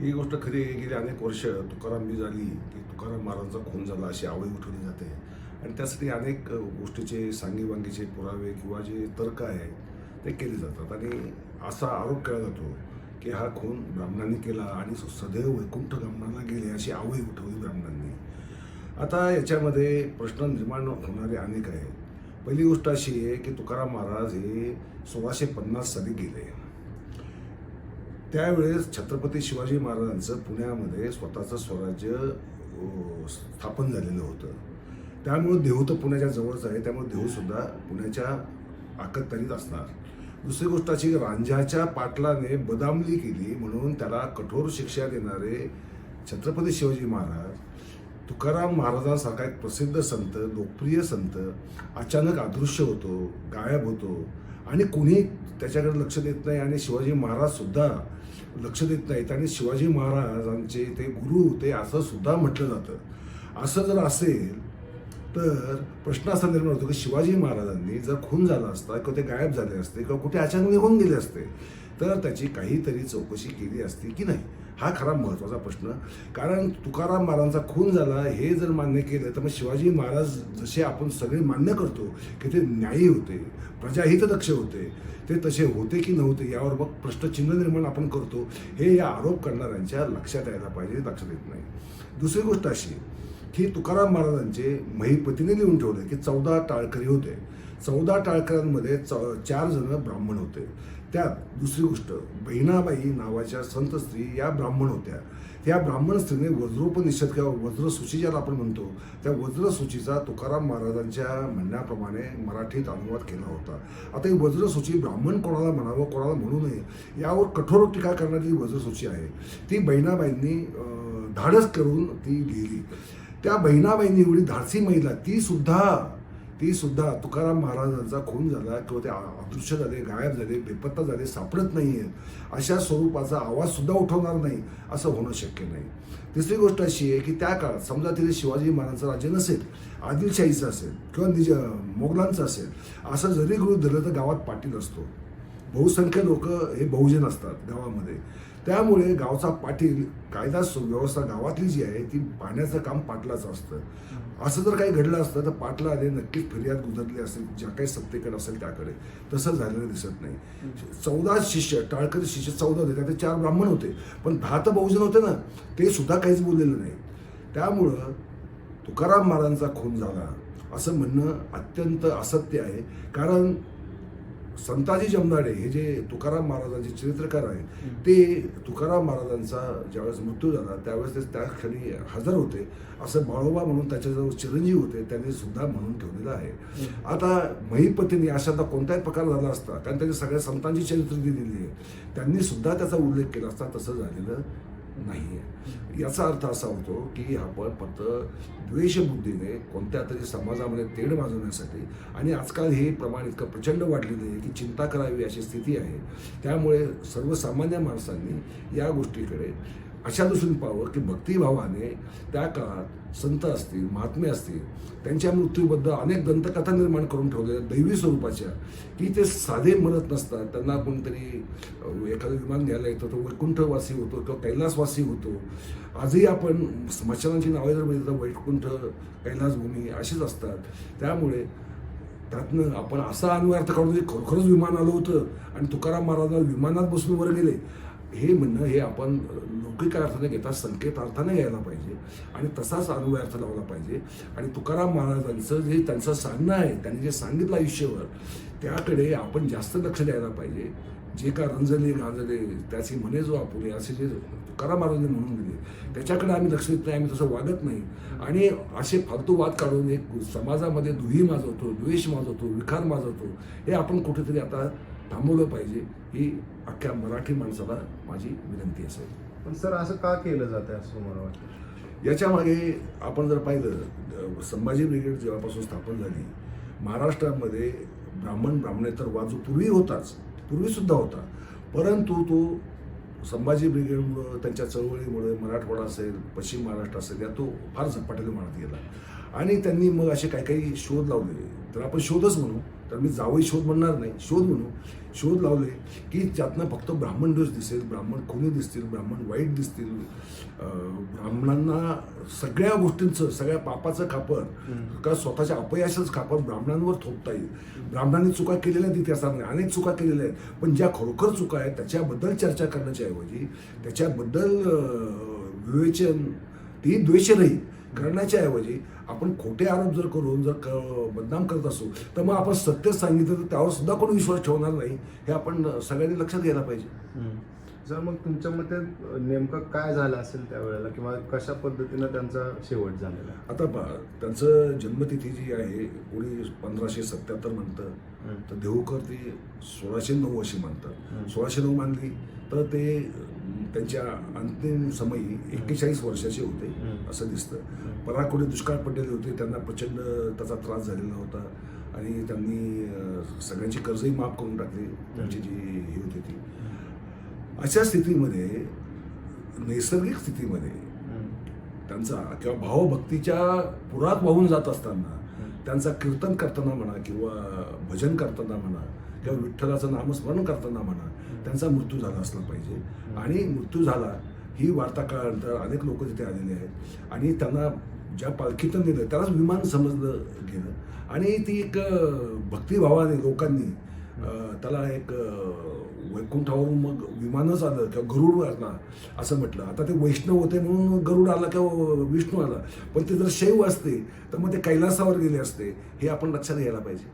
ही गोष्ट खरी गेली अनेक वर्ष तुकाराम झाली की तुकाराम महाराजांचा खून झाला अशी आवळी उठवली जाते. आणि त्यासाठी अनेक गोष्टीचे सांगीवांगीचे पुरावे किंवा जे तर्क आहे ते केले जातात. आणि असा आरोप केला जातो की हा खून ब्राह्मणांनी केला आणि सदैव वैकुंठ ब्राह्मणाला गेले अशी आवळी उठवली ब्राह्मणांनी. आता याच्यामध्ये प्रश्न निर्माण होणारे अनेक आहेत. पहिली गोष्ट अशी आहे की तुकाराम महाराज हे सोळाशे पन्नास साली गेले. त्यावेळेस छत्रपती शिवाजी महाराजांचं पुण्यामध्ये स्वतःचं स्वराज्य स्थापन झालेलं होतं. त्यामुळं देहू तर पुण्याच्या जवळच आहे. त्यामुळे देहूसुद्धा पुण्याच्या आकत्तरीत असणार. दुसरी गोष्ट अशी की रांझ्याच्या पाटलाने बदामली केली म्हणून त्याला कठोर शिक्षा देणारे छत्रपती शिवाजी महाराज तुकाराम महाराजांसारखा एक प्रसिद्ध संत लोकप्रिय संत अचानक अदृश्य होतो गायब होतो. आणि कोणी त्याच्याकडे लक्ष देत नाही आणि शिवाजी महाराजसुद्धा लक्ष देत नाहीत आणि शिवाजी महाराजांचे ते गुरु ते असं सुद्धा म्हटलं जातं. असं जर असेल तर प्रश्न असा निर्माण होतो की शिवाजी महाराजांनी जर खून झाला असता किंवा ते गायब झाले असते किंवा कुठे अचानक निघून गेले असते तर त्याची काहीतरी चौकशी केली असती की नाही? हा खरा महत्त्वाचा प्रश्न. कारण तुकाराम महाराजांचा खून झाला हे जर मान्य केलं तर मग शिवाजी महाराज जसे आपण सगळे मान्य करतो की ते न्यायी होते प्रजाहितदक्ष होते ते तसे होते की नव्हते यावर मग प्रश्नचिन्ह निर्माण आपण करतो हे या आरोप करणाऱ्यांच्या लक्षात यायला पाहिजे लक्षात येत नाही. दुसरी गोष्ट अशी की तुकाराम महाराजांचे महिपतीने लिहून ठेवले की चौदा टाळकरी होते. चौदा टाळकरांमध्ये चौ चार जण ब्राह्मण होते. त्यात दुसरी गोष्ट बहिणाबाई नावाच्या संत स्त्री या ब्राह्मण होत्या. त्या ब्राह्मण स्त्रीने वज्रोपनिषद किंवा वज्रसूची ज्याला आपण म्हणतो त्या वज्रसूचीचा तुकाराम महाराजांच्या म्हणण्याप्रमाणे मराठीत अनुवाद केला होता. आता ही वज्रसूची ब्राह्मण कोणाला म्हणावं कोणाला म्हणू नये यावर कठोर टीका करणारी वज्रसूची आहे. ती बहिणाबाईंनी धाडस करून ती लिहिली. त्या बहिणाबाईंनी एवढी धाडसी महिला ती सुद्धा ती सुद्धा तुकाराम महाराजांचा खून झाला किंवा ते अदृश्य झाले गायब झाले बेपत्ता झाले सापडत नाही आहेत अशा स्वरूपाचा आवाज सुद्धा उठवणार नाही असं होणं शक्य नाही. तिसरी गोष्ट अशी आहे की त्या काळात समजा तिथे शिवाजी महाराजांचं राज्य नसेल आदिलशाहीचं असेल किंवा निज मोगलांचं असेल असं जरी गृह धरलं तर गावात पाटील असतो. बहुसंख्य लोक हे बहुजन असतात गावामध्ये. त्यामुळे गावचा पाटील कायदा सुव्यवस्था गावातली जी आहे ती पाण्याचं काम पाटलाचं असतं. असं जर काही घडलं असतं तर पाटलाने नक्कीच फिर्याद गुजरली असेल ज्या काही सत्तेकडे असेल त्याकडे. तसं झालेलं दिसत नाही. चौदा शिष्य टाळकरी शिष्य चौदा होते त्यात चार ब्राह्मण होते. पण दहा तर बहुजन होते ना ते सुद्धा काहीच बोललेलं नाही. त्यामुळं तुकाराम महाराजांचा खून झाला. असं म्हणणं अत्यंत असत्य आहे. कारण संताजी जमनाडे हे जे तुकाराम महाराजांचे चरित्रकार आहे ते तुकाराम महाराजांचा ज्यावेळेस मृत्यू झाला त्यावेळेस ते त्या क्षणी हजर होते. असं बाळोबा म्हणून त्याच्याजवळ चिरंजीव होते त्यांनी सुद्धा म्हणून ठेवलेलं आहे. आता महिपतीने अशातला कोणताही प्रकार झाला असता कारण त्यांनी सगळ्या संतांची चरित्र दिलेली आहे त्यांनी सुद्धा त्याचा उल्लेख केला असता तसं झालेलं नाही आहे याचा अर्थ असा होतो की आपण फक्त द्वेषबुद्धीने कोणत्या तरी समाजामध्ये तेढ वाजवण्यासाठी आणि आजकाल हे प्रमाण इतकं प्रचंड वाढलेलं आहे की चिंता करावी अशी स्थिती आहे. त्यामुळे सर्वसामान्य माणसांनी या गोष्टीकडे अशा दिसून पाहावं की भक्तिभावाने त्या काळात संत असतील महात्मे असतील त्यांच्या मृत्यूबद्दल अनेक दंतकथा निर्माण करून ठेवलेल्या दैवी स्वरूपाच्या की ते साधे म्हणत नसतात. त्यांना कोणतरी एखादं विमान घ्यायला येतो तो वैकुंठवासी होतो किंवा कैलासवासी होतो. आजही आपण स्मशानांची नावे जर बघितलं तर वैकुंठ कैलासभूमी अशीच असतात. त्यामुळे त्यातनं आपण असा अन्वयार्थ काढून खरोखरच विमान आलं होतं आणि तुकाराम महाराजांना विमानात बसून वर गेले हे म्हणणं हे आपण लौकिक अर्थाने घेता संकेत अर्थाने घ्यायला पाहिजे. आणि तसाच अन्वयार्थ लावला पाहिजे. आणि तुकाराम महाराजांचं जे त्यांचं सांगणं आहे त्यांनी जे सांगितलं आयुष्यभर त्याकडे आपण जास्त लक्ष द्यायला पाहिजे. जे का रंजले गाजले त्याची म्हणे जो आपुले असे जे तुकाराम महाराजांनी म्हणून दिले त्याच्याकडे आम्ही लक्ष देत नाही आम्ही तसं वागत नाही. आणि असे फालतू वाद काढून एक समाजामध्ये दुही माजवतो द्वेष माजवतो विखार माजवतो हे आपण कुठेतरी आता थांबवलं पाहिजे ही अख्ख्या मराठी माणसाला माझी विनंती असेल. पण सर असं का केलं जातं असं मला वाटतं? याच्यामागे आपण जर पाहिलं संभाजी ब्रिगेड जेव्हापासून स्थापन झाली महाराष्ट्रामध्ये ब्राह्मण ब्राह्मणेतर वाद जो पूर्वी होताच पूर्वीसुद्धा होता. परंतु तो संभाजी ब्रिगेडमुळं त्यांच्या चळवळीमुळे मराठवाडा असेल पश्चिम महाराष्ट्र असेल या तो फार झपाट्याने वाढत गेला. आणि त्यांनी मग असे काही काही शोध लावले. तर आपण शोधच म्हणू. तर मी जावई शोध म्हणणार नाही. शोध म्हणू. शोध लावले की त्यातनं फक्त ब्राह्मण दोष दिसेल ब्राह्मण खुनी दिसतील ब्राह्मण वाईट दिसतील ब्राह्मणांना सगळ्या गोष्टींचं सगळ्या पापाचं खापर का स्वतःच्या अपयशाचं खापर ब्राह्मणांवर थोपता येईल. ब्राह्मणांनी चुका केलेल्या आहेत इतिहासात नाही अनेक चुका केलेल्या आहेत. पण ज्या खरोखर चुका आहेत त्याच्याबद्दल चर्चा करण्याच्या ऐवजी त्याच्याबद्दल विवेचन ती द्वेषरहित करण्याच्या ऐवजी आपण खोटे आरोप जर करून जर क- बदनाम करत असू तर मग आपण सत्य सांगितलं तर त्यावर सुद्धा कोणी विश्वास ठेवणार नाही हे आपण सगळ्यांनी लक्षात घ्यायला पाहिजे. सर मग तुमच्या मते नेमकं काय झालं असेल त्यावेळेला? किंवा कशा पद्धतीनं त्यांचा शेवट झालेला आता पहा त्यांचं जन्मतिथी जी आहे कोणी पंधराशे सत्याहत्तर म्हणतं. तर देहूकर ती सोळाशे नऊ अशी म्हणतात. सोळाशे नऊ मानली तर ते त्यांच्या अंतिम समयी एक्केचाळीस वर्षाचे होते. असं दिसतं. पराकोडे दुष्काळ पडलेले होते त्यांना प्रचंड त्याचा त्रास झालेला होता. आणि त्यांनी सगळ्यांची कर्जही माफ करून टाकली त्यांची जी ही होती ती. अशा स्थितीमध्ये नैसर्गिक स्थितीमध्ये त्यांचा किंवा भावभक्तीच्या पुरात वाहून जात असताना त्यांचा कीर्तन करताना म्हणा किंवा भजन करताना म्हणा किंवा विठ्ठलाचं नामस्मरण करताना म्हणा त्यांचा मृत्यू झाला असला पाहिजे. आणि मृत्यू झाला ही वार्ता काळानंतर अनेक लोक तिथे आलेले आहेत. आणि त्यांना ज्या पालखीतून नेलं त्यालाच विमान समजलं गेलं. आणि ती एक भक्तिभावाने लोकांनी त्याला एक वैकुंठावरून मग विमानच आलं किंवा गरुड आला असं म्हटलं. आता ते वैष्णव होते म्हणून गरुड आला किंवा विष्णू आला. पण ते जर शैव असते तर मग ते कैलासावर गेले असते. हे आपण लक्षात घ्यायला पाहिजे.